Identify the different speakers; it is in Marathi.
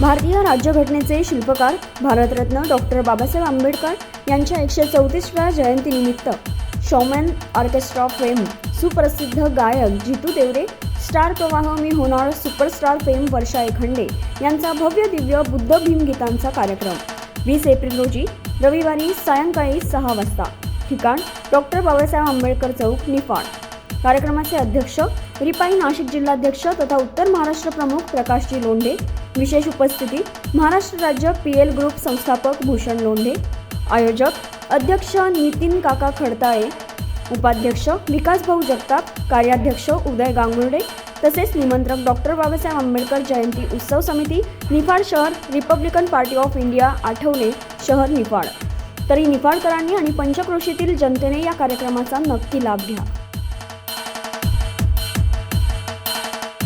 Speaker 1: भारतीय राज्यघटनेचे शिल्पकार भारतरत्न डॉक्टर बाबासाहेब आंबेडकर यांच्या एकशे चौतीसव्या जयंतीनिमित्त शोमॅन ऑर्केस्ट्रा फेम सुप्रसिद्ध गायक जितू देवरे स्टार प्रवाह मी होणार सुपरस्टार फेम वर्षा एखंडे यांचा भव्य दिव्य बुद्ध भीम गीतांचा कार्यक्रम. वीस एप्रिल रोजी रविवारी सायंकाळी सहा वाजता. ठिकाण डॉक्टर बाबासाहेब आंबेडकर चौक निफाड. कार्यक्रमाचे अध्यक्ष रिपाई नाशिक जिल्हाध्यक्ष तथा उत्तर महाराष्ट्र प्रमुख प्रकाशजी लोंढे. विशेष उपस्थिती महाराष्ट्र राज्य पी एल ग्रुप संस्थापक भूषण लोंढे. आयोजक अध्यक्ष नितीन काका खडताळे. उपाध्यक्ष विकास भाऊ जगताप. कार्याध्यक्ष उदय गांगुर्डे. तसेच निमंत्रक डॉक्टर बाबासाहेब आंबेडकर जयंती उत्सव समिती निफाड शहर Republican Party of India Athawale शहर निफाड. तरी निफाडकरांनी आणि पंचक्रोशीतील जनतेने या कार्यक्रमाचा नक्की लाभ घ्या.